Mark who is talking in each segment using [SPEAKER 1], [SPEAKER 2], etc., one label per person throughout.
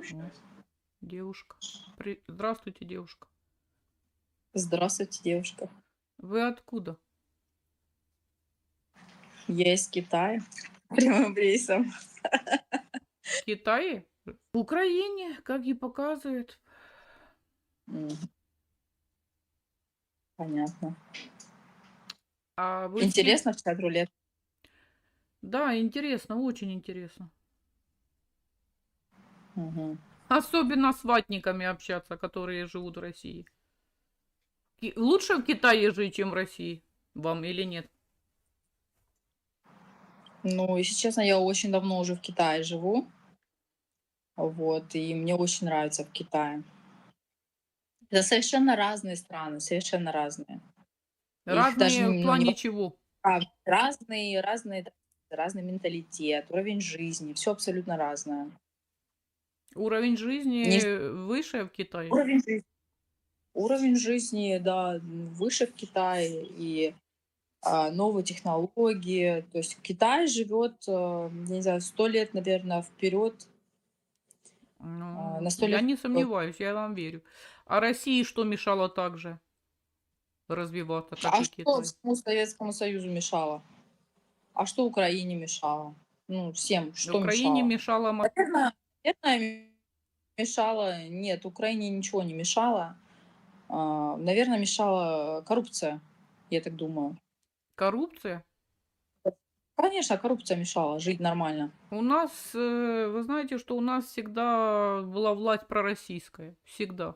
[SPEAKER 1] общаюсь.
[SPEAKER 2] Девушка. При- Здравствуйте, девушка.
[SPEAKER 3] Здравствуйте, девушка.
[SPEAKER 2] Вы откуда?
[SPEAKER 3] Я из Китая. Прямым рейсом.
[SPEAKER 2] В Китае? В Украине, как и показывает.
[SPEAKER 3] Понятно.
[SPEAKER 2] А вы
[SPEAKER 3] Интересно в чат рулет?
[SPEAKER 2] Да, интересно, очень интересно.
[SPEAKER 3] Мгм.
[SPEAKER 2] Особенно с ватниками общаться, которые живут в России. Ки- Лучше в Китае жить, чем в России? Вам или нет?
[SPEAKER 3] Ну, если честно, я очень давно уже в Китае живу. Вот, и мне очень нравится в Китае. Это совершенно разные страны, совершенно разные. Их
[SPEAKER 2] Разные
[SPEAKER 3] даже,
[SPEAKER 2] в
[SPEAKER 3] ну,
[SPEAKER 2] плане
[SPEAKER 3] не-
[SPEAKER 2] чего?
[SPEAKER 3] А, Разные, разные, разный менталитет, уровень жизни, все абсолютно разное.
[SPEAKER 2] Уровень жизни
[SPEAKER 3] Не-
[SPEAKER 2] выше в Китае?
[SPEAKER 3] Уровень жизни. Уровень жизни, да, выше в Китае и а, новые технологии. То есть Китай живет, э, я не знаю, сто лет, наверное, вперед.
[SPEAKER 2] Ну,
[SPEAKER 3] на сто
[SPEAKER 2] я
[SPEAKER 3] лет
[SPEAKER 2] не
[SPEAKER 3] вперед.
[SPEAKER 2] сомневаюсь, я вам верю. А России что мешало так же развиваться, как
[SPEAKER 3] А
[SPEAKER 2] и
[SPEAKER 3] что
[SPEAKER 2] Китай?
[SPEAKER 3] всему Советскому Союзу мешало? А что Украине мешало? Ну, всем, что
[SPEAKER 2] Украине
[SPEAKER 3] мешало?
[SPEAKER 2] мешало...
[SPEAKER 3] Наверное, наверное, мешало... Нет, Украине ничего не мешало. А, Наверное, мешала коррупция, я так думаю.
[SPEAKER 2] коррупция.
[SPEAKER 3] Конечно, коррупция мешала жить нормально.
[SPEAKER 2] У нас, э, вы знаете, что у нас всегда была власть пророссийская. Всегда.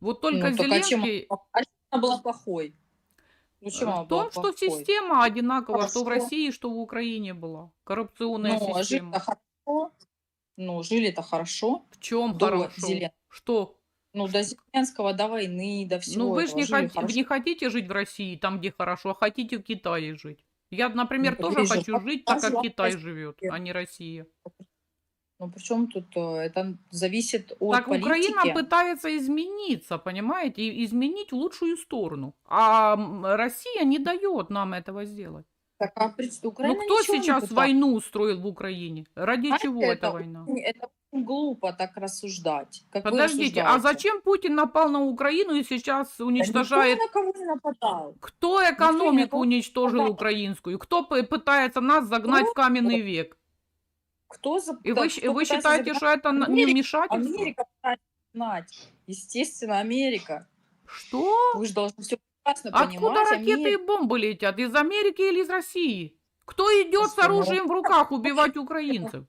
[SPEAKER 2] Вот только
[SPEAKER 3] Ну, только чем
[SPEAKER 2] Зеленский...
[SPEAKER 3] А чем она была плохой? Ну, чем она
[SPEAKER 2] В том, что
[SPEAKER 3] плохой?
[SPEAKER 2] система одинакова, что в
[SPEAKER 3] Хорошо.
[SPEAKER 2] России, что в Украине была. Коррупционная
[SPEAKER 3] Ну, а
[SPEAKER 2] система.
[SPEAKER 3] жили-то хорошо. Ну, жили-то хорошо.
[SPEAKER 2] В чем
[SPEAKER 3] до
[SPEAKER 2] хорошо?
[SPEAKER 3] Зеленского.
[SPEAKER 2] Что?
[SPEAKER 3] Ну, до Зеленского, до войны, до всего
[SPEAKER 2] Ну, вы же не,
[SPEAKER 3] жили
[SPEAKER 2] хот-
[SPEAKER 3] хорошо.
[SPEAKER 2] не хотите жить в России, там, где хорошо, а хотите в Китае жить. Я, например,
[SPEAKER 3] Ну,
[SPEAKER 2] тоже
[SPEAKER 3] же
[SPEAKER 2] хочу жить так, как Китай живет, а не Россия.
[SPEAKER 3] Ну, причем тут э, это зависит от
[SPEAKER 2] Так
[SPEAKER 3] политики.
[SPEAKER 2] Украина пытается измениться, понимаете, и изменить в лучшую сторону. А Россия не дает нам этого сделать.
[SPEAKER 3] Так, а
[SPEAKER 2] Ну
[SPEAKER 3] Украина
[SPEAKER 2] кто
[SPEAKER 3] ничего не
[SPEAKER 2] сейчас войну устроил в Украине? Ради
[SPEAKER 3] Знаете,
[SPEAKER 2] чего
[SPEAKER 3] это
[SPEAKER 2] эта война?
[SPEAKER 3] Это глупо так рассуждать. Как
[SPEAKER 2] Подождите, а зачем Путин напал на Украину и сейчас
[SPEAKER 3] Да
[SPEAKER 2] уничтожает?
[SPEAKER 3] никто ни на кого не нападал.
[SPEAKER 2] Кто экономику
[SPEAKER 3] не
[SPEAKER 2] уничтожил
[SPEAKER 3] нападал.
[SPEAKER 2] украинскую? Кто пытается нас загнать в каменный век?
[SPEAKER 3] Кто за...
[SPEAKER 2] И
[SPEAKER 3] да,
[SPEAKER 2] вы,
[SPEAKER 3] кто
[SPEAKER 2] вы считаете,
[SPEAKER 3] загнать?
[SPEAKER 2] что это н- не
[SPEAKER 3] Америка-
[SPEAKER 2] вмешательство?
[SPEAKER 3] Америка пытается знать. Естественно, Америка.
[SPEAKER 2] Что?
[SPEAKER 3] Вы же должны все прекрасно
[SPEAKER 2] Откуда
[SPEAKER 3] понимать.
[SPEAKER 2] ракеты и бомбы летят? Из Америки или из России? Кто идет с оружием в руках убивать украинцев?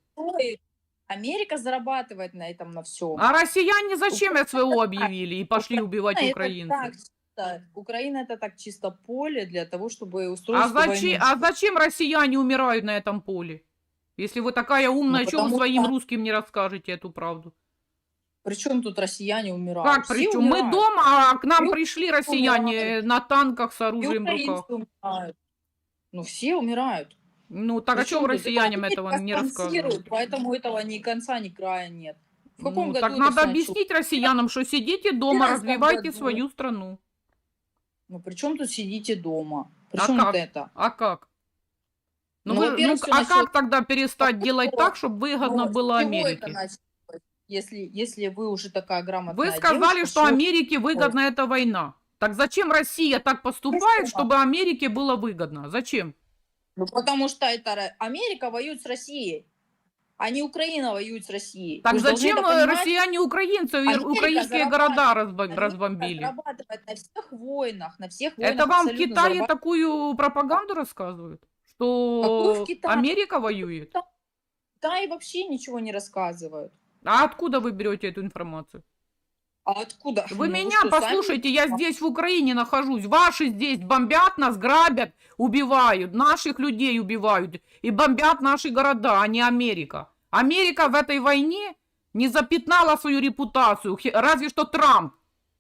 [SPEAKER 3] Америка зарабатывает на этом, на всем.
[SPEAKER 2] А россияне зачем СВО объявили и пошли убивать
[SPEAKER 3] это
[SPEAKER 2] украинцев?
[SPEAKER 3] чисто- Украина это так чисто поле для того, чтобы устроить
[SPEAKER 2] А
[SPEAKER 3] войну.
[SPEAKER 2] зачем, а зачем россияне умирают на этом поле? Если вы такая умная,
[SPEAKER 3] Ну, потому
[SPEAKER 2] своим
[SPEAKER 3] что-
[SPEAKER 2] русским не расскажете эту правду?
[SPEAKER 3] Причем тут россияне умирают?
[SPEAKER 2] Как
[SPEAKER 3] Все
[SPEAKER 2] причем? Мы
[SPEAKER 3] умирают.
[SPEAKER 2] дома, а к нам
[SPEAKER 3] И
[SPEAKER 2] пришли россияне на танках с оружием в руках.
[SPEAKER 3] умирают. Ну, все умирают.
[SPEAKER 2] Ну так а
[SPEAKER 3] Причем
[SPEAKER 2] чего
[SPEAKER 3] тут
[SPEAKER 2] россиянам
[SPEAKER 3] это
[SPEAKER 2] этого не рассказывают?
[SPEAKER 3] Поэтому этого ни конца, ни края нет. В каком
[SPEAKER 2] Ну,
[SPEAKER 3] году
[SPEAKER 2] так надо
[SPEAKER 3] началось?
[SPEAKER 2] объяснить россиянам, что сидите дома,
[SPEAKER 3] 14
[SPEAKER 2] развивайте
[SPEAKER 3] году.
[SPEAKER 2] свою страну.
[SPEAKER 3] Ну, при чем тут сидите дома? При
[SPEAKER 2] А
[SPEAKER 3] чем
[SPEAKER 2] как?
[SPEAKER 3] это?
[SPEAKER 2] А как? Ну,
[SPEAKER 3] Ну,
[SPEAKER 2] вы- ну, а
[SPEAKER 3] началось-
[SPEAKER 2] как тогда перестать делать так, чтобы выгодно
[SPEAKER 3] Ну,
[SPEAKER 2] было Америке?
[SPEAKER 3] Если, если вы уже такая грамотная
[SPEAKER 2] Вы сказали,
[SPEAKER 3] девушка,
[SPEAKER 2] что Америке выгодна эта война. Так зачем Россия так поступает, чтобы Америке было выгодно? Зачем?
[SPEAKER 3] Ну, потому что это Америка воюет с Россией, а не Украина воюет с Россией.
[SPEAKER 2] Так
[SPEAKER 3] Вы
[SPEAKER 2] зачем э, россияне украинцев
[SPEAKER 3] Америка
[SPEAKER 2] украинские города разбомбили?
[SPEAKER 3] зарабатывает на всех войнах, на всех войнах.
[SPEAKER 2] Это вам в Китае такую пропаганду рассказывают? Что
[SPEAKER 3] в Китае?
[SPEAKER 2] Америка воюет?
[SPEAKER 3] Да, и вообще ничего не рассказывают.
[SPEAKER 2] А откуда вы берете эту информацию?
[SPEAKER 3] А откуда?
[SPEAKER 2] Вы
[SPEAKER 3] Ну,
[SPEAKER 2] меня
[SPEAKER 3] что, сами-
[SPEAKER 2] послушайте, я здесь в Украине нахожусь. Ваши здесь бомбят нас, грабят, убивают. Наших людей убивают. И бомбят наши города, а не Америка. Америка в этой войне не запятнала свою репутацию. Разве что Трамп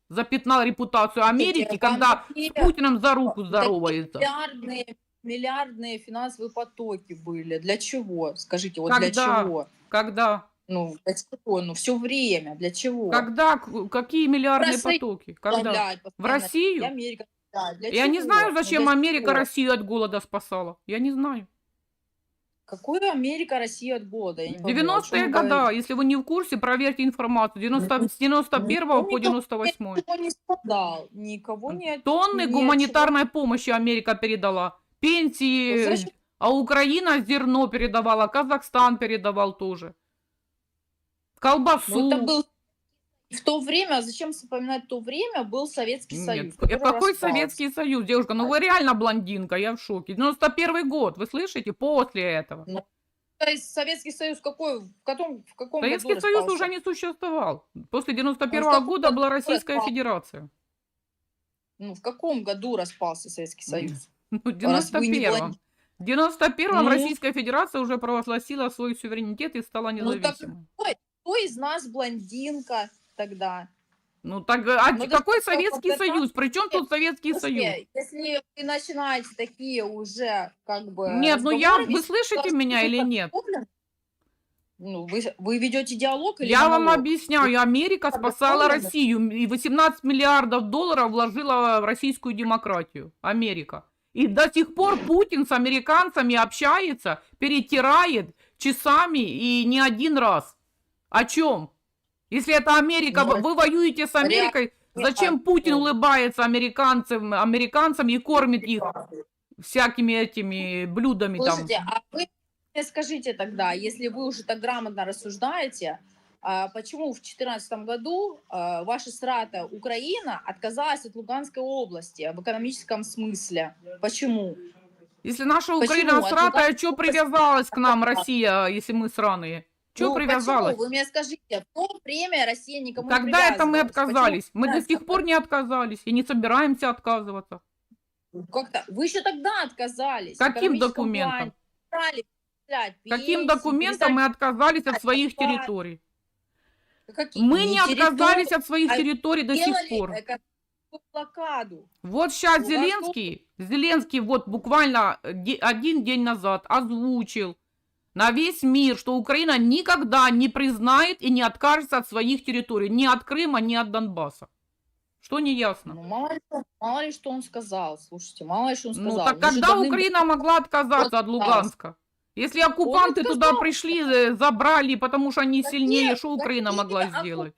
[SPEAKER 2] запятнал репутацию Америки, когда с Путиным за руку здоровается.
[SPEAKER 3] Миллиардные, миллиардные финансовые потоки были. Для чего? Скажите, вот
[SPEAKER 2] Когда?
[SPEAKER 3] для чего?
[SPEAKER 2] Когда?
[SPEAKER 3] Ну, для чего? Ну, все время. Для чего?
[SPEAKER 2] Когда? Какие миллиардные
[SPEAKER 3] Россию
[SPEAKER 2] потоки? Когда?
[SPEAKER 3] Поставлять
[SPEAKER 2] В
[SPEAKER 3] постоянно. И
[SPEAKER 2] Россию?
[SPEAKER 3] Америка. Да, для
[SPEAKER 2] Я не
[SPEAKER 3] чего?
[SPEAKER 2] знаю,
[SPEAKER 3] Ну,
[SPEAKER 2] зачем
[SPEAKER 3] для
[SPEAKER 2] Америка
[SPEAKER 3] чего?
[SPEAKER 2] Россию от голода спасала. Я не знаю.
[SPEAKER 3] Какой Америка, Россия от не о
[SPEAKER 2] 90-е
[SPEAKER 3] чём вы
[SPEAKER 2] года, если вы не в курсе, проверьте информацию. 90, с 91 по
[SPEAKER 3] Никто
[SPEAKER 2] 98.
[SPEAKER 3] Никого не страдал, никого не...
[SPEAKER 2] Тонны
[SPEAKER 3] ни
[SPEAKER 2] гуманитарной помощи Америка передала.
[SPEAKER 3] Ну,
[SPEAKER 2] Пенсии,
[SPEAKER 3] зачем?
[SPEAKER 2] а Украина зерно передавала, Казахстан передавал тоже. Колбасу.
[SPEAKER 3] Ну, это был в то время, зачем вспоминать то время, был Советский
[SPEAKER 2] Нет,
[SPEAKER 3] Союз.
[SPEAKER 2] какой
[SPEAKER 3] распался.
[SPEAKER 2] Советский Союз, девушка? Ну вы реально блондинка, я в шоке. 91 год, вы слышите? После этого.
[SPEAKER 3] То есть Советский Союз какой, в каком, в каком
[SPEAKER 2] Советский Союз
[SPEAKER 3] распался?
[SPEAKER 2] уже не существовал. После 91
[SPEAKER 3] Ну, в каком
[SPEAKER 2] года была Российская
[SPEAKER 3] распался?
[SPEAKER 2] Федерация.
[SPEAKER 3] Ну, в каком году распался Советский Союз?
[SPEAKER 2] Ну, в
[SPEAKER 3] Раз вы не
[SPEAKER 2] 91-м.
[SPEAKER 3] блондин.
[SPEAKER 2] В 91-м
[SPEAKER 3] Ну.
[SPEAKER 2] Российская Федерация уже провозгласила свой суверенитет и стала
[SPEAKER 3] Ну, так- Кто из нас блондинка тогда?
[SPEAKER 2] Ну так, а
[SPEAKER 3] Ну,
[SPEAKER 2] какой
[SPEAKER 3] так,
[SPEAKER 2] Советский
[SPEAKER 3] вот это-
[SPEAKER 2] Союз? Причем тут Советский Союз?
[SPEAKER 3] Слушайте, Если вы начинаете такие уже как бы
[SPEAKER 2] Нет, ну я, вы слышите меня
[SPEAKER 3] что
[SPEAKER 2] или нет?
[SPEAKER 3] Ну, вы, вы ведете диалог или
[SPEAKER 2] Я вам
[SPEAKER 3] монолог?
[SPEAKER 2] объясняю, Америка спасала? Россию и 18 миллиардов долларов вложила в российскую демократию. Америка. И до сих пор Путин с американцами общается, перетирает часами и не один раз. О чем? Если это Америка,
[SPEAKER 3] Ну,
[SPEAKER 2] вы, воюете с Америкой, зачем Путин улыбается американцам, американцам и кормит их всякими этими блюдами там?
[SPEAKER 3] Слушайте, а вы скажите тогда, если вы уже так грамотно рассуждаете, а почему в 2014 году а, ваша страта Украина отказалась от Луганской области в экономическом смысле? Почему?
[SPEAKER 2] Если наша
[SPEAKER 3] Почему?
[SPEAKER 2] Украина сратая,
[SPEAKER 3] Луганской
[SPEAKER 2] что привязалась к нам Россия, если мы сраные? Что
[SPEAKER 3] Ну,
[SPEAKER 2] привязалась?
[SPEAKER 3] Почему? Вы мне скажите, в то время Россия никому не
[SPEAKER 2] Когда это мы отказались? Мы до
[SPEAKER 3] Почему?
[SPEAKER 2] сих пор не отказались и не собираемся отказываться.
[SPEAKER 3] Как-то вы еще тогда отказались.
[SPEAKER 2] Каким документом?
[SPEAKER 3] плане. Перечислять
[SPEAKER 2] Каким документом мы отказались от своих территорий?
[SPEAKER 3] Какие?
[SPEAKER 2] Мы не
[SPEAKER 3] территории,
[SPEAKER 2] отказались от своих
[SPEAKER 3] а
[SPEAKER 2] территорий до сих пор.
[SPEAKER 3] блокаду.
[SPEAKER 2] Вот сейчас Зеленский, Зеленский вот буквально де- один день назад озвучил на весь мир, что Украина никогда не признает и не откажется от своих территорий, ни от Крыма, ни от Донбасса. Что не ясно?
[SPEAKER 3] Ну, мало ли, что- мало ли, что он сказал. Слушайте, мало ли, что он
[SPEAKER 2] Ну
[SPEAKER 3] сказал.
[SPEAKER 2] так
[SPEAKER 3] Мы
[SPEAKER 2] когда
[SPEAKER 3] давным-
[SPEAKER 2] Украина могла отказаться от. Луганска? Если оккупанты туда пришли, э, забрали, потому что они сильнее, что Украина могла сделать?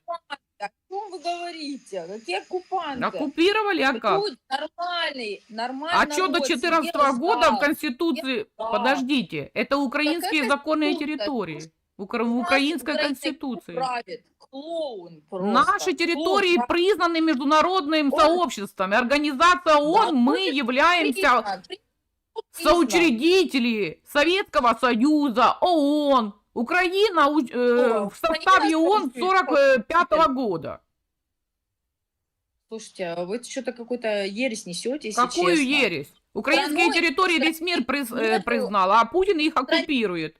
[SPEAKER 3] О чем вы говорите? Какие оккупанты?
[SPEAKER 2] Оккупировали, а как?
[SPEAKER 3] Люди нормальный, нормальный
[SPEAKER 2] А что до
[SPEAKER 3] народ
[SPEAKER 2] 14
[SPEAKER 3] сидел,
[SPEAKER 2] года в. Конституции...
[SPEAKER 3] Да.
[SPEAKER 2] Подождите, это украинские
[SPEAKER 3] Какая
[SPEAKER 2] законные территории. Укра- в украинской
[SPEAKER 3] Украина
[SPEAKER 2] Конституции.
[SPEAKER 3] правит. Клоун просто.
[SPEAKER 2] Наши территории
[SPEAKER 3] Клоун.
[SPEAKER 2] признаны международным
[SPEAKER 3] Он-
[SPEAKER 2] сообществом. Организация ООН, мы
[SPEAKER 3] будет
[SPEAKER 2] являемся
[SPEAKER 3] Признан, признан.
[SPEAKER 2] соучредители Советского Союза, ООН. Украина э,
[SPEAKER 3] О,
[SPEAKER 2] в составе ООН с
[SPEAKER 3] соучредитель.
[SPEAKER 2] 45 года.
[SPEAKER 3] Слушайте, а вы что-то какую-то ересь несете, если
[SPEAKER 2] Какую
[SPEAKER 3] честно.
[SPEAKER 2] ересь? Украинские
[SPEAKER 3] Страной-
[SPEAKER 2] территории весь мир приз- э,
[SPEAKER 3] Нету.
[SPEAKER 2] признал, а Путин их оккупирует.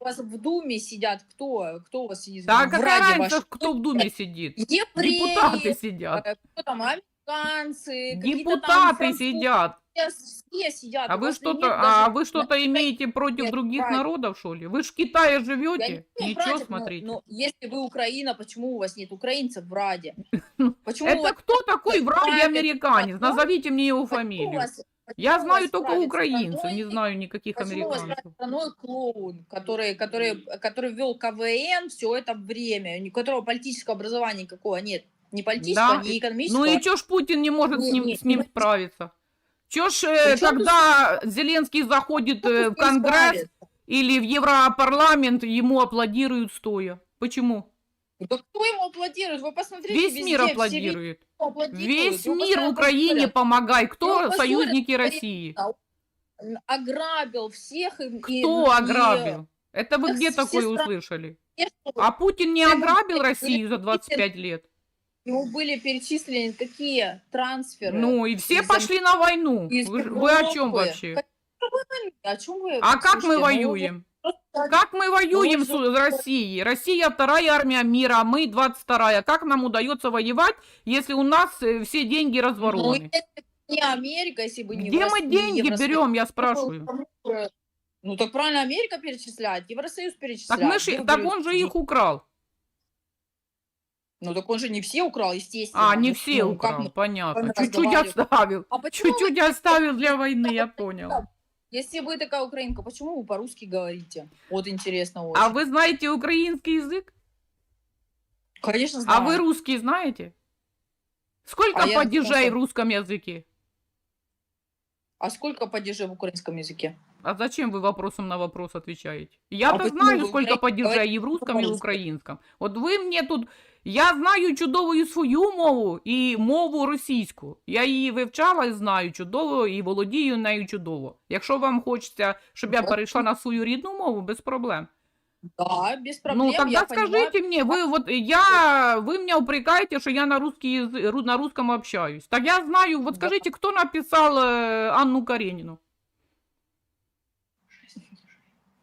[SPEAKER 3] У вас в Думе сидят. Кто? Кто у вас сидит?
[SPEAKER 2] Да
[SPEAKER 3] в
[SPEAKER 2] какая разница,
[SPEAKER 3] вашей?
[SPEAKER 2] кто в Думе сидит?
[SPEAKER 3] Евреи,
[SPEAKER 2] Депутаты сидят.
[SPEAKER 3] кто там, там
[SPEAKER 2] Депутаты сидят.
[SPEAKER 3] Все сидят.
[SPEAKER 2] А вы что-то, а вы что-то имеете против
[SPEAKER 3] нет,
[SPEAKER 2] других
[SPEAKER 3] правильно.
[SPEAKER 2] народов, что ли? Вы ж в Китае
[SPEAKER 3] Я
[SPEAKER 2] живете?
[SPEAKER 3] не имею
[SPEAKER 2] Ничего,
[SPEAKER 3] но-
[SPEAKER 2] смотрите.
[SPEAKER 3] но если вы Украина, почему у вас нет украинцев в Раде? Почему
[SPEAKER 2] Это кто такой в Раде американец? Назовите мне его фамилию. Я знаю только украинцев, не знаю никаких
[SPEAKER 3] Почему у вас
[SPEAKER 2] американцев.
[SPEAKER 3] страной клоун, который, который, который вел КВН все это время, у которого политического образования никакого нет? Ни политического,
[SPEAKER 2] Да.
[SPEAKER 3] ни экономического.
[SPEAKER 2] Ну и чё ж Путин не может с
[SPEAKER 3] Не,
[SPEAKER 2] ним,
[SPEAKER 3] не,
[SPEAKER 2] с ним
[SPEAKER 3] не-
[SPEAKER 2] справиться? Чё ж, э,
[SPEAKER 3] чём тут-
[SPEAKER 2] когда Зеленский заходит э, в Конгресс
[SPEAKER 3] справится.
[SPEAKER 2] или в Европарламент, ему аплодируют стоя? Почему?
[SPEAKER 3] Да кто ему аплодирует? Вы посмотрите,
[SPEAKER 2] Весь
[SPEAKER 3] везде
[SPEAKER 2] мир аплодирует.
[SPEAKER 3] аплодируют.
[SPEAKER 2] Весь мир Украине
[SPEAKER 3] говорят,
[SPEAKER 2] помогай. Кто
[SPEAKER 3] Его
[SPEAKER 2] союзники. России?
[SPEAKER 3] ограбил всех. и-
[SPEAKER 2] Кто
[SPEAKER 3] и
[SPEAKER 2] ограбил? Это вы где такое
[SPEAKER 3] страны-
[SPEAKER 2] услышали? А Путин не ограбил Россию за 25 лет?
[SPEAKER 3] Ему были перечислены какие трансферы.
[SPEAKER 2] Ну и все
[SPEAKER 3] из-
[SPEAKER 2] пошли на войну.
[SPEAKER 3] из
[SPEAKER 2] Вы, вы о чем вообще?
[SPEAKER 3] О чем вы?
[SPEAKER 2] А как мы
[SPEAKER 3] Слушайте, ну,
[SPEAKER 2] воюем?
[SPEAKER 3] просто-
[SPEAKER 2] Как мы воюем
[SPEAKER 3] Ну,
[SPEAKER 2] с Россией? Россия вторая армия мира, а мы 22-я. Как нам удается воевать, если у нас э, все деньги
[SPEAKER 3] Ну,
[SPEAKER 2] разворованы?
[SPEAKER 3] бы не Америка, если бы не
[SPEAKER 2] Где
[SPEAKER 3] Еврос-
[SPEAKER 2] мы деньги
[SPEAKER 3] Евросоюз,
[SPEAKER 2] берем, я спрашиваю?
[SPEAKER 3] Ну так правильно Америка перечисляет, Евросоюз
[SPEAKER 2] Так,
[SPEAKER 3] перечисляет.
[SPEAKER 2] мы ж- так он же их украл.
[SPEAKER 3] Ну так он же не все украл, естественно.
[SPEAKER 2] А, не
[SPEAKER 3] Ну,
[SPEAKER 2] все
[SPEAKER 3] ну, как
[SPEAKER 2] украл,
[SPEAKER 3] мы-
[SPEAKER 2] понятно.
[SPEAKER 3] мы
[SPEAKER 2] Чуть-чуть
[SPEAKER 3] разговаривали.
[SPEAKER 2] оставил.
[SPEAKER 3] А почему
[SPEAKER 2] Чуть-чуть оставил для войны, я понял.
[SPEAKER 3] если вы такая украинка, почему вы по-русски говорите? Вот интересно очень.
[SPEAKER 2] А вы знаете украинский язык?
[SPEAKER 3] Конечно,
[SPEAKER 2] А
[SPEAKER 3] знаю.
[SPEAKER 2] вы русский знаете? Сколько
[SPEAKER 3] А я
[SPEAKER 2] падежей
[SPEAKER 3] просто-
[SPEAKER 2] в русском языке?
[SPEAKER 3] А сколько падежей в украинском языке?
[SPEAKER 2] А зачем вы вопросом на вопрос отвечаете? Я-то
[SPEAKER 3] почему
[SPEAKER 2] знаю,
[SPEAKER 3] вы
[SPEAKER 2] сколько
[SPEAKER 3] украинцы
[SPEAKER 2] падежей
[SPEAKER 3] говорите
[SPEAKER 2] і в русском, і в
[SPEAKER 3] по-русски?
[SPEAKER 2] українському. От ви мені тут. Я знаю чудово і свою мову, і мову російську. Я її вивчала і знаю чудово, і володію нею чудово. Якщо вам хочеться, щоб я
[SPEAKER 3] Вот.
[SPEAKER 2] перейшла на свою рідну мову, без проблем.
[SPEAKER 3] Да, без проблем.
[SPEAKER 2] ну, тогда
[SPEAKER 3] я понимаю.
[SPEAKER 2] скажите мне, вы вот я, вы меня упрекаете, что я на русский язы- ру- на русском общаюсь. Так я знаю, вот
[SPEAKER 3] Да.
[SPEAKER 2] скажите, кто написал э, Анну Каренину?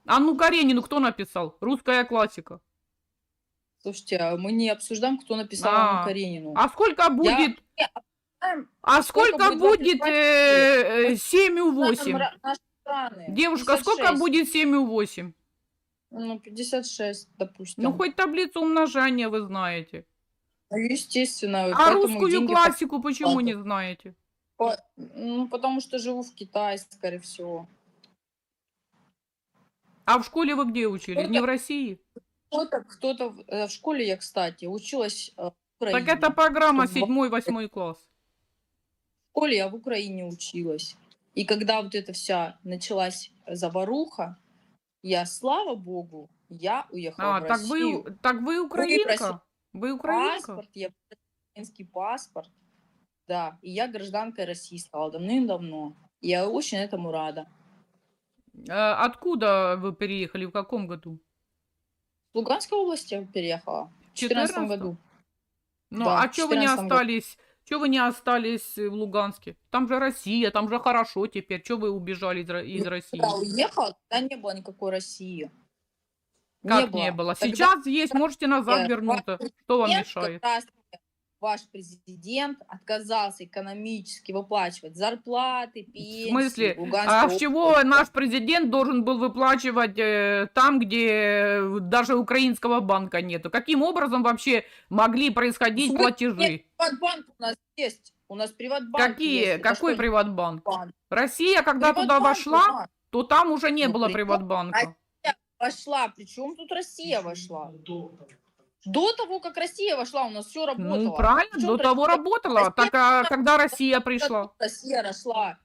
[SPEAKER 2] Анну Каренину кто написал? Русская классика.
[SPEAKER 3] Слушайте, а мы не обсуждаем, кто написал
[SPEAKER 2] А,
[SPEAKER 3] Анну Каренину.
[SPEAKER 2] А сколько будет?
[SPEAKER 3] Знаем-
[SPEAKER 2] А
[SPEAKER 3] сколько
[SPEAKER 2] сколько
[SPEAKER 3] будет
[SPEAKER 2] будет
[SPEAKER 3] вам
[SPEAKER 2] э, э, 7 у
[SPEAKER 3] знаем
[SPEAKER 2] 8?
[SPEAKER 3] ра- наши страны.
[SPEAKER 2] Девушка, сколько
[SPEAKER 3] 56.
[SPEAKER 2] будет 7 у 8?
[SPEAKER 3] Ну, 56, допустим.
[SPEAKER 2] Ну, хоть таблицу умножения вы знаете.
[SPEAKER 3] Ну, естественно.
[SPEAKER 2] А
[SPEAKER 3] поэтому
[SPEAKER 2] русскую
[SPEAKER 3] деньги
[SPEAKER 2] классику почему не знаете?
[SPEAKER 3] по- Ну, потому что живу в Китае, скорее всего.
[SPEAKER 2] А в школе вы где учились? Не в России?
[SPEAKER 3] Кто-то, кто-то в, э, в школе я, кстати, училась э, в Украине.
[SPEAKER 2] Так это программа
[SPEAKER 3] Чтобы-
[SPEAKER 2] 7-8 класс.
[SPEAKER 3] В школе я в Украине училась. И когда вот эта вся началась заваруха, я, слава богу, я уехала
[SPEAKER 2] А,
[SPEAKER 3] в
[SPEAKER 2] так
[SPEAKER 3] Россию.
[SPEAKER 2] вы, так вы украинка? Вы украинка?
[SPEAKER 3] Паспорт, я украинский паспорт. Да, и я гражданкой России стала давным-давно. Я очень этому рада.
[SPEAKER 2] А Откуда вы переехали? В каком году?
[SPEAKER 3] В Луганской области я переехала. В 2014
[SPEAKER 2] 14-м?
[SPEAKER 3] году.
[SPEAKER 2] Ну,
[SPEAKER 3] Да,
[SPEAKER 2] а что вы не
[SPEAKER 3] 14 году.
[SPEAKER 2] остались? Что вы не остались в Луганске? Там же Россия, там же хорошо теперь. Что вы убежали из, из
[SPEAKER 3] Ну,
[SPEAKER 2] России?
[SPEAKER 3] Когда уехала, тогда не было никакой России.
[SPEAKER 2] Как не было?
[SPEAKER 3] Тогда
[SPEAKER 2] Сейчас есть, можете назад
[SPEAKER 3] э,
[SPEAKER 2] вернуться. Что вам мешает?
[SPEAKER 3] раз ваш президент отказался экономически выплачивать зарплаты, пенсии.
[SPEAKER 2] смысле?
[SPEAKER 3] в Луганской
[SPEAKER 2] А с чего наш президент должен был выплачивать э, там, где э, даже украинского банка нету? Каким образом вообще могли происходить
[SPEAKER 3] В смысле?
[SPEAKER 2] платежи?
[SPEAKER 3] Приватбанк у нас есть. У нас приватбанк
[SPEAKER 2] Какие?
[SPEAKER 3] есть. Это
[SPEAKER 2] Какой
[SPEAKER 3] что,
[SPEAKER 2] приватбанк?
[SPEAKER 3] банк?
[SPEAKER 2] Россия, когда туда
[SPEAKER 3] Приватбанк
[SPEAKER 2] вошла,
[SPEAKER 3] у нас
[SPEAKER 2] то там уже не
[SPEAKER 3] Ну,
[SPEAKER 2] было
[SPEAKER 3] при-
[SPEAKER 2] приватбанка.
[SPEAKER 3] Вошла. Причем тут Россия вошла? До того, как Россия вошла, у нас все работало.
[SPEAKER 2] Ну, правильно, до того работала.
[SPEAKER 3] Россия
[SPEAKER 2] Так а когда Россия пришла?
[SPEAKER 3] Россия росла.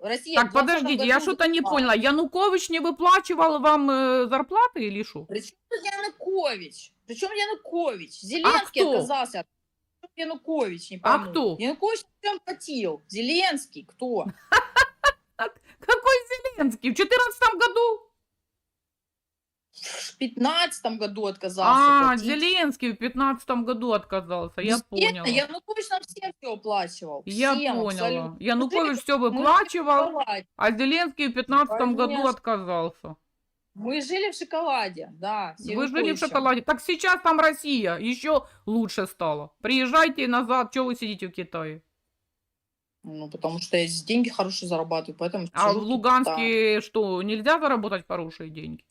[SPEAKER 3] Россия
[SPEAKER 2] Так,
[SPEAKER 3] в 20
[SPEAKER 2] подождите, я что-то не поняла. Янукович не выплачивал вам э, зарплаты или что?
[SPEAKER 3] Причем Янукович? Причем Янукович? Зеленский
[SPEAKER 2] А кто?
[SPEAKER 3] отказался. Янукович, не
[SPEAKER 2] А
[SPEAKER 3] пойму.
[SPEAKER 2] кто?
[SPEAKER 3] Янукович всем платил. Зеленский кто?
[SPEAKER 2] Какой Зеленский? В 2014 году?
[SPEAKER 3] В 15 году отказался
[SPEAKER 2] А,
[SPEAKER 3] платить.
[SPEAKER 2] Зеленский в 2015 году отказался, я поняла.
[SPEAKER 3] Янукович нам всем все оплачивал.
[SPEAKER 2] Я
[SPEAKER 3] Всем
[SPEAKER 2] поняла.
[SPEAKER 3] абсолютно.
[SPEAKER 2] Янукович все выплачивал, а Зеленский в 2015 году отказался.
[SPEAKER 3] Мы жили в шоколаде, да.
[SPEAKER 2] Вы жили в шоколаде. Так сейчас там Россия еще лучше стала. Приезжайте назад, что вы сидите в Китае?
[SPEAKER 3] Ну, потому что я здесь деньги хорошие зарабатываю, поэтому
[SPEAKER 2] А в Луганске что, нельзя заработать хорошие деньги?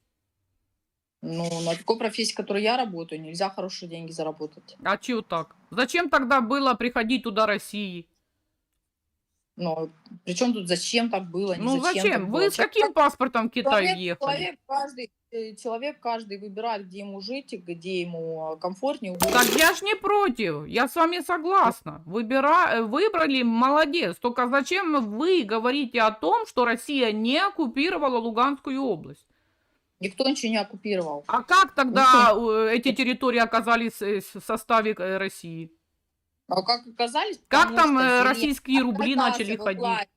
[SPEAKER 3] Ну, на такой профессии, в которой я работаю, нельзя хорошие деньги заработать.
[SPEAKER 2] А чего так? Зачем тогда было приходить туда России?
[SPEAKER 3] Но причем тут зачем так было? не
[SPEAKER 2] Ну
[SPEAKER 3] зачем?
[SPEAKER 2] зачем? Вы
[SPEAKER 3] было.
[SPEAKER 2] с каким паспортом в Китай
[SPEAKER 3] человек,
[SPEAKER 2] въехали?
[SPEAKER 3] человек каждый, э, человек каждый выбирает, где ему жить, и где ему э, комфортнее. удобнее.
[SPEAKER 2] Так я ж не против, я с вами согласна. Выбира... э, Выбрали, молодец. Только зачем вы говорите о том, что Россия не оккупировала Луганскую область?
[SPEAKER 3] Никто ничего не оккупировал.
[SPEAKER 2] А как тогда э, эти территории оказались э, в составе э, России?
[SPEAKER 3] А как оказались?
[SPEAKER 2] Как там российские рубли начали ходить?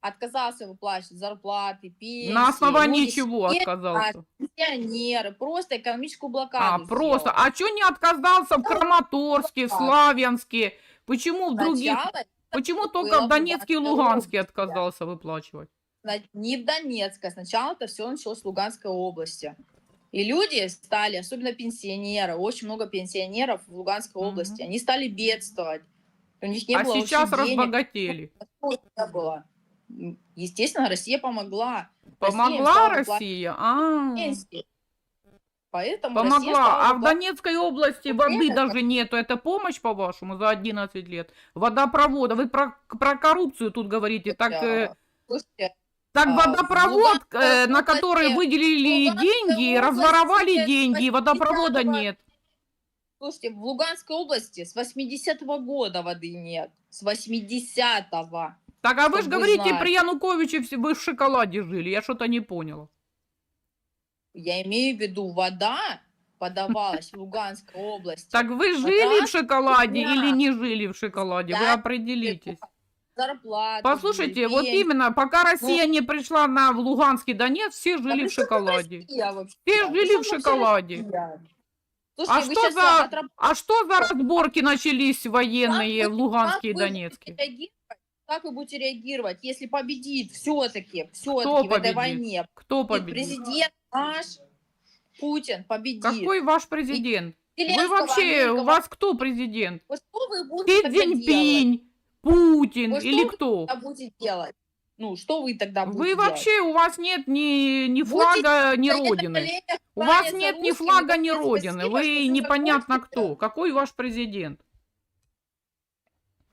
[SPEAKER 3] Отказался выплачивать зарплаты, пенсии.
[SPEAKER 2] На основании
[SPEAKER 3] люди
[SPEAKER 2] чего отказался?
[SPEAKER 3] Пенсионеры, просто экономическую
[SPEAKER 2] А,
[SPEAKER 3] блокаду
[SPEAKER 2] просто.
[SPEAKER 3] сделал.
[SPEAKER 2] А что не отказался в Краматорске, в. Славянске? Почему в других?
[SPEAKER 3] Сначала
[SPEAKER 2] Почему только в Донецке и Луганске отказался выплачивать?
[SPEAKER 3] Не в Донецке. Сначала это все началось с Луганской области. И люди стали, особенно пенсионеры, очень много пенсионеров в Луганской
[SPEAKER 2] Мгм.
[SPEAKER 3] области, они стали бедствовать. У них не
[SPEAKER 2] а
[SPEAKER 3] было
[SPEAKER 2] сейчас
[SPEAKER 3] денег.
[SPEAKER 2] разбогатели.
[SPEAKER 3] Не было. Естественно, Россия помогла. Россия
[SPEAKER 2] Помогла Россия? А,
[SPEAKER 3] пенсии. Поэтому Россия
[SPEAKER 2] помогла. А в Донецкой области воды
[SPEAKER 3] это
[SPEAKER 2] даже нету. Это помощь, по-вашему, за 11 лет? Водопровода. Вы про, про коррупцию тут говорите. Так, э,
[SPEAKER 3] Слушайте,
[SPEAKER 2] Так
[SPEAKER 3] А,
[SPEAKER 2] водопровод,
[SPEAKER 3] Луганской
[SPEAKER 2] э, на который выделили
[SPEAKER 3] Луганской
[SPEAKER 2] деньги,
[SPEAKER 3] области
[SPEAKER 2] разворовали деньги, и водопровода
[SPEAKER 3] 80-го
[SPEAKER 2] нет.
[SPEAKER 3] Слушайте, в Луганской области с 80-го года воды нет. С 80-го.
[SPEAKER 2] Так, а вы же
[SPEAKER 3] вы
[SPEAKER 2] говорите,
[SPEAKER 3] знали.
[SPEAKER 2] при Януковиче все- вы в шоколаде жили, я что-то не поняла.
[SPEAKER 3] Я имею в виду, вода подавалась в Луганской области.
[SPEAKER 2] Так вы жили
[SPEAKER 3] да,
[SPEAKER 2] в шоколаде
[SPEAKER 3] да.
[SPEAKER 2] или не жили в шоколаде? Вы
[SPEAKER 3] Да,
[SPEAKER 2] определитесь.
[SPEAKER 3] Зарплаты.
[SPEAKER 2] Послушайте, вот именно, пока Россия не пришла на в Луганский Донец, все
[SPEAKER 3] Да
[SPEAKER 2] жили
[SPEAKER 3] при
[SPEAKER 2] в шоколаде.
[SPEAKER 3] Россия вообще?
[SPEAKER 2] Все жили в шоколаде. А
[SPEAKER 3] Слушайте, вы
[SPEAKER 2] что за-
[SPEAKER 3] отраб-
[SPEAKER 2] А что за разборки начались военные
[SPEAKER 3] Как
[SPEAKER 2] в
[SPEAKER 3] вы-
[SPEAKER 2] Луганске и
[SPEAKER 3] вы
[SPEAKER 2] Донецке?
[SPEAKER 3] Как вы будете реагировать, если победит все-таки, все-таки в этой войне?
[SPEAKER 2] Кто
[SPEAKER 3] И
[SPEAKER 2] победит?
[SPEAKER 3] Президент наш Путин победит.
[SPEAKER 2] Какой ваш президент? Вы
[SPEAKER 3] Зеленского,
[SPEAKER 2] вообще,
[SPEAKER 3] Америка,
[SPEAKER 2] у вас кто президент?
[SPEAKER 3] Вот что вы
[SPEAKER 2] Си? Цзиньпинь, Путин
[SPEAKER 3] Вот
[SPEAKER 2] или
[SPEAKER 3] вы
[SPEAKER 2] кто?
[SPEAKER 3] тогда будете делать? Ну, что вы тогда будете
[SPEAKER 2] Вы
[SPEAKER 3] делать?
[SPEAKER 2] вообще, у вас нет ни, ни
[SPEAKER 3] Будете
[SPEAKER 2] флага, ни
[SPEAKER 3] На это
[SPEAKER 2] родины. У вас нет ни флага, ни родины.
[SPEAKER 3] спасибо,
[SPEAKER 2] Вы непонятно кто. Какой ваш президент?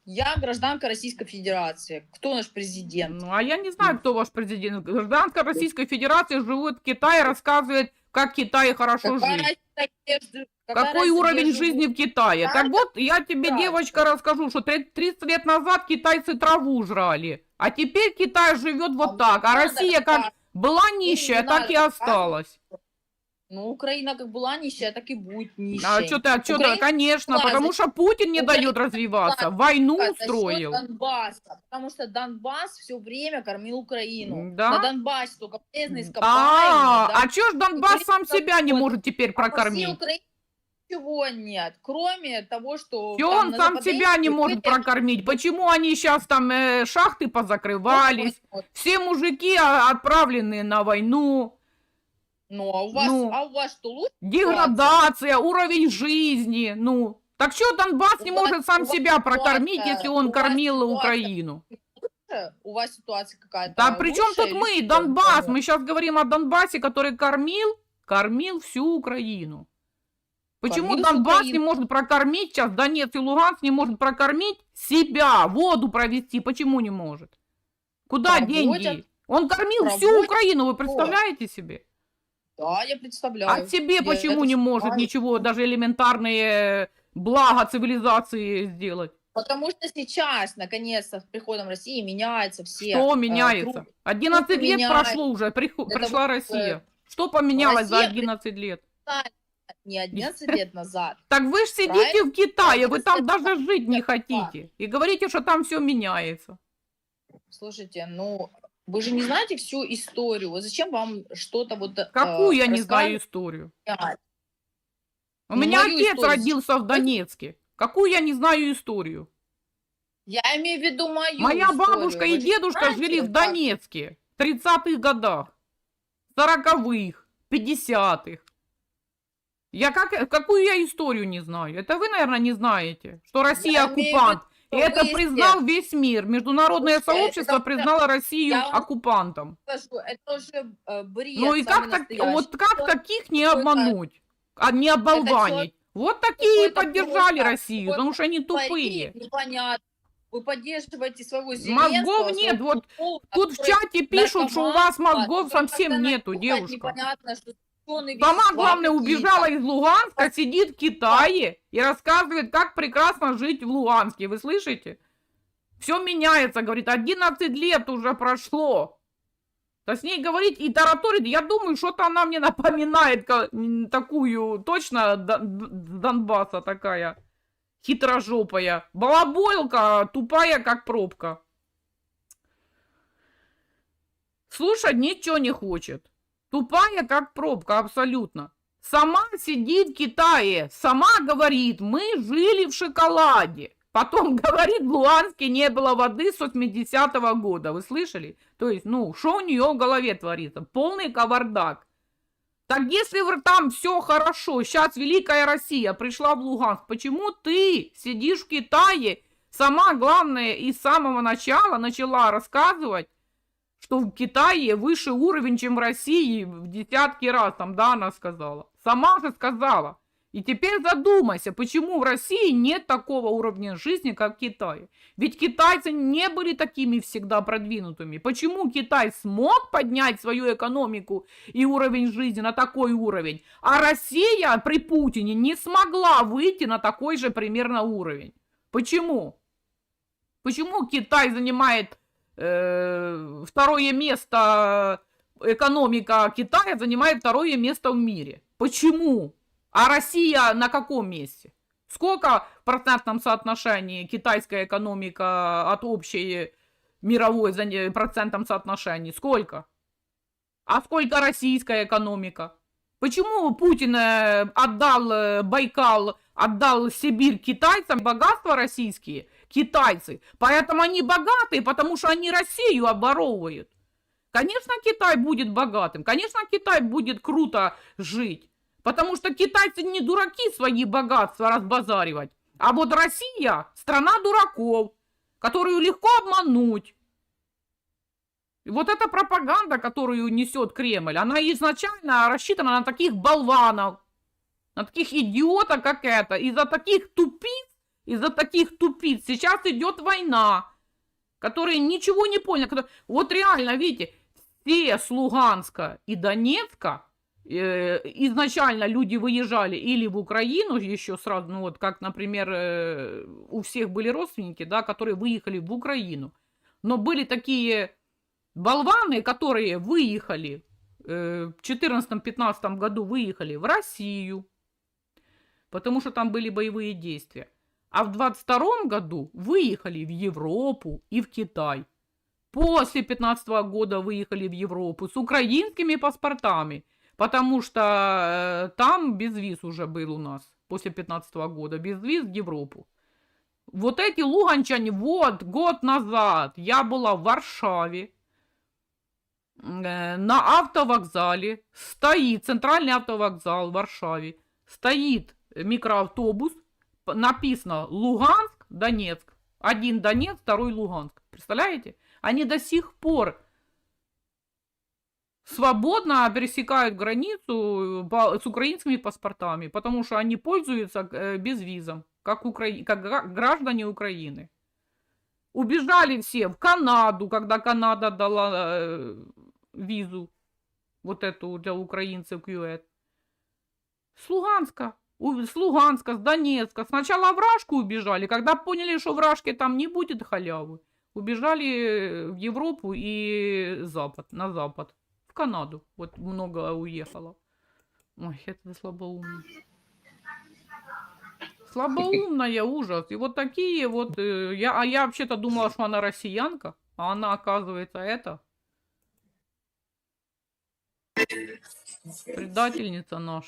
[SPEAKER 3] Я гражданка Российской Федерации. Кто наш президент?
[SPEAKER 2] Ну, а я не знаю, кто ваш президент. Гражданка Российской Федерации живет в Китае, рассказывает, как в Китае хорошо
[SPEAKER 3] Какая
[SPEAKER 2] жить. Какой уровень жизни в Китае?
[SPEAKER 3] Да,
[SPEAKER 2] Так вот, я тебе,
[SPEAKER 3] да.
[SPEAKER 2] девочка, расскажу, что три- 30 лет назад китайцы траву жрали, а теперь Китай живет вот
[SPEAKER 3] А
[SPEAKER 2] так, а Россия как
[SPEAKER 3] так.
[SPEAKER 2] была нищая,
[SPEAKER 3] не
[SPEAKER 2] так и
[SPEAKER 3] надо
[SPEAKER 2] осталась.
[SPEAKER 3] Ну, Украина как была нищая, так и будет нищей.
[SPEAKER 2] А что ты, а чё ты,
[SPEAKER 3] Украина
[SPEAKER 2] конечно, потому что Путин не
[SPEAKER 3] Украина
[SPEAKER 2] дает развиваться,
[SPEAKER 3] была
[SPEAKER 2] войну устроил.
[SPEAKER 3] Донбасса, потому что Донбасс все время кормил Украину.
[SPEAKER 2] Да?
[SPEAKER 3] На Донбассе только полезные
[SPEAKER 2] А,
[SPEAKER 3] ископаемые. да.
[SPEAKER 2] а чё ж Донбасс сам себя не может теперь
[SPEAKER 3] А
[SPEAKER 2] прокормить?
[SPEAKER 3] Украине ничего нет, кроме того, что...
[SPEAKER 2] Чё
[SPEAKER 3] там
[SPEAKER 2] он сам себя не может прокормить? Почему они сейчас там э, шахты позакрывались? Все мужики а, отправлены на войну.
[SPEAKER 3] Ну, а у вас,
[SPEAKER 2] Ну.
[SPEAKER 3] а у вас что лучше?
[SPEAKER 2] Деградация, уровень жизни, ну. Так что Донбасс не
[SPEAKER 3] вас-
[SPEAKER 2] может сам себя прокормить, если он кормил
[SPEAKER 3] ситуация-
[SPEAKER 2] Украину?
[SPEAKER 3] У вас ситуация какая-то
[SPEAKER 2] Да при чем тут мы? Донбасс? Мы сейчас говорим о Донбассе, который кормил, кормил всю Украину. Почему
[SPEAKER 3] всю
[SPEAKER 2] Донбасс не может прокормить сейчас, Донецк и Луганск не может прокормить себя, воду провести? Почему не может? Куда
[SPEAKER 3] Проводят.
[SPEAKER 2] деньги? Он кормил всю
[SPEAKER 3] Проводят.
[SPEAKER 2] Украину, вы представляете себе?
[SPEAKER 3] Да, я представляю.
[SPEAKER 2] А себе
[SPEAKER 3] Я
[SPEAKER 2] почему не может
[SPEAKER 3] знаю.
[SPEAKER 2] ничего, даже элементарные блага цивилизации сделать?
[SPEAKER 3] Потому что сейчас, наконец-то, с приходом России меняется все.
[SPEAKER 2] Что
[SPEAKER 3] э,
[SPEAKER 2] меняется?
[SPEAKER 3] круг.
[SPEAKER 2] 11 лет
[SPEAKER 3] меняется.
[SPEAKER 2] прошло уже,
[SPEAKER 3] Это
[SPEAKER 2] пришла
[SPEAKER 3] вот,
[SPEAKER 2] Россия. Что поменялось за
[SPEAKER 3] Россия
[SPEAKER 2] 11 лет?
[SPEAKER 3] Не 11 лет назад.
[SPEAKER 2] Так вы же сидите
[SPEAKER 3] Правильно?
[SPEAKER 2] в Китае, вы там даже жить не хотите. И говорите, что там все меняется.
[SPEAKER 3] Слушайте, ну, вы же не знаете всю историю. Вот зачем вам что-то вот... э,
[SPEAKER 2] Какую я не знаю историю? У
[SPEAKER 3] Ну,
[SPEAKER 2] меня отец
[SPEAKER 3] историю.
[SPEAKER 2] родился в Донецке. Какую я не знаю историю?
[SPEAKER 3] Я имею в виду мою
[SPEAKER 2] Моя
[SPEAKER 3] историю.
[SPEAKER 2] бабушка и
[SPEAKER 3] Вы же
[SPEAKER 2] дедушка
[SPEAKER 3] знаете,
[SPEAKER 2] жили в? Донецке в 30-х годах, 40-х, 50-х. Я как, какую я историю не знаю? Это вы, наверное, не знаете, что Россия
[SPEAKER 3] Я
[SPEAKER 2] оккупант. И это
[SPEAKER 3] вы
[SPEAKER 2] признал весь мир. Международное
[SPEAKER 3] Слушайте,
[SPEAKER 2] сообщество
[SPEAKER 3] это-
[SPEAKER 2] признало Россию
[SPEAKER 3] Я
[SPEAKER 2] оккупантом.
[SPEAKER 3] скажу, это уже э, бред
[SPEAKER 2] Ну и как так, вот как таких не обмануть, а не оболванить? Вот такие поддержали
[SPEAKER 3] просто-
[SPEAKER 2] Россию, потому что они тупые.
[SPEAKER 3] Непонятно. Вы поддерживаете своего
[SPEAKER 2] Мозгов
[SPEAKER 3] Зеленского,
[SPEAKER 2] нет,
[SPEAKER 3] своего
[SPEAKER 2] вот Тут в чате пишут, что у вас мозгов совсем нету, девушка.
[SPEAKER 3] Непонятно, что
[SPEAKER 2] Сама, главное, убежала из Луганска, сидит в Китае и рассказывает, как прекрасно жить в Луганске. Вы слышите? Все меняется, говорит, 11 лет уже прошло. Да с ней говорить и тараторит, я думаю, что-то она мне напоминает такую, точно Донбасса такая, хитрожопая. Балаболка, тупая, как пробка. Слушать ничего не хочет. Тупая, как пробка, абсолютно. Сама сидит в Китае, сама говорит, мы жили в шоколаде. Потом говорит, в Луганске не было воды с 80-го года. Вы слышали? То есть, ну, что у нее в голове творится? Полный кавардак. Так если там все хорошо, сейчас Великая Россия пришла в Луганск, почему ты сидишь в Китае, сама, главное, и с самого начала начала рассказывать, что в Китае выше уровень, чем в России в десятки раз, там, да, она сказала. Сама же сказала. И теперь задумайся, почему в России нет такого уровня жизни, как в Китае. Ведь китайцы не были такими всегда продвинутыми. Почему Китай смог поднять свою экономику и уровень жизни на такой уровень, а Россия при Путине не смогла выйти на такой же примерно уровень? Почему? Почему Китай занимает э, второе место, экономика Китая занимает второе место в мире? Почему? А Россия на каком месте? Сколько в процентном соотношении китайская экономика от общей мировой процентном соотношении? Сколько? А сколько российская экономика? Почему Путин э, отдал э, Байкал, отдал Сибирь китайцам, богатства российские, китайцы? Поэтому они богатые, потому что они Россию оборовывают. Конечно, Китай будет богатым, конечно, Китай будет круто жить. Потому что китайцы не дураки свои богатства разбазаривать. А вот Россия – страна дураков, которую легко обмануть. И вот эта пропаганда, которую несет Кремль, она изначально рассчитана на таких болванов, на таких идиотов, как это. Из-за таких тупиц, из-за таких тупиц сейчас идет война, которые ничего не поняли. которые- Вот реально, видите, все с Луганска и Донецка э, изначально люди выезжали или в Украину еще сразу, ну вот как, например, э, у всех были родственники, да, которые выехали в Украину. Но были такие болваны, которые выехали э, в 2014-2015 году выехали в Россию, потому что там были боевые действия. А в 22 году выехали в Европу и в Китай. После 15 года выехали в Европу с украинскими паспортами, потому что э, там безвиз уже был у нас после 15 года, безвиз в Европу. Вот эти луганчане, вот год назад я была в Варшаве, э, на автовокзале стоит, центральный автовокзал в Варшаве, стоит микроавтобус, написано Луганск, Донецк. Один Донецк, второй Луганск. Представляете? Они до сих пор свободно пересекают границу э, с украинскими паспортами, потому что они пользуются э, безвизом, как, укра... как гра- граждане Украины. Убежали все в Канаду, когда Канада дала э, визу, вот эту для украинцев QED. С Луганска, с Луганска, с Донецка. Сначала в Рашку убежали, когда поняли, что в Рашке там не будет халявы. Убежали в Европу и Запад, на Запад, в Канаду. Вот много уехало. Ой, это слабоумно. Слабоумная ужас. И вот такие вот... э, я, а я вообще-то думала, что она россиянка, а она, оказывается, это... Предательница наша.